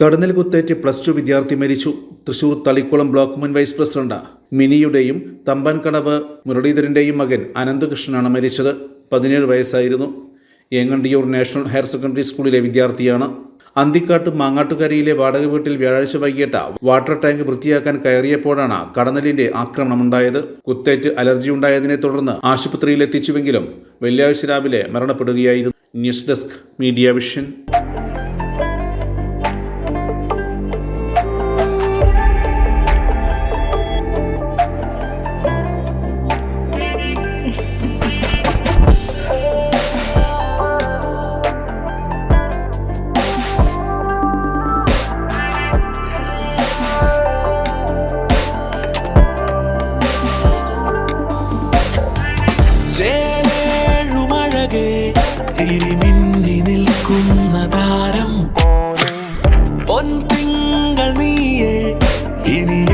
കടന്നൽ കുത്തേറ്റ് plus two വിദ്യാർത്ഥി മരിച്ചു. തൃശൂർ തളിക്കുളം ബ്ലോക്ക് മുൻ വൈസ് പ്രസിഡന്റ് മിനിയുടെയും തമ്പാൻകടവ് മുരളീധരന്റെയും മകൻ അനന്തകൃഷ്ണനാണ് മരിച്ചത്. പതിനേഴ് വയസ്സായിരുന്നു. ഏങ്ങണ്ടിയൂർ നാഷണൽ ഹയർ സെക്കൻഡറി സ്കൂളിലെ വിദ്യാർത്ഥിയാണ്. അന്തിക്കാട്ട് മാങ്ങാട്ടുകരയിലെ വാടക വീട്ടിൽ വ്യാഴാഴ്ച വൈകിട്ട് വാട്ടർ ടാങ്ക് വൃത്തിയാക്കാൻ കയറിയപ്പോഴാണ് കടന്നലിന്റെ ആക്രമണമുണ്ടായത്. കുത്തേറ്റ് അലർജി ഉണ്ടായതിനെ തുടർന്ന് ആശുപത്രിയിൽ എത്തിച്ചുവെങ്കിലും വെള്ളിയാഴ്ച രാവിലെ മരണപ്പെടുകയായിരുന്നു. News desk media vision. തിരിമിന്നി നിൽക്കുന്ന താരം. പൊൻതിങ്കൾ നീയെ ഇനി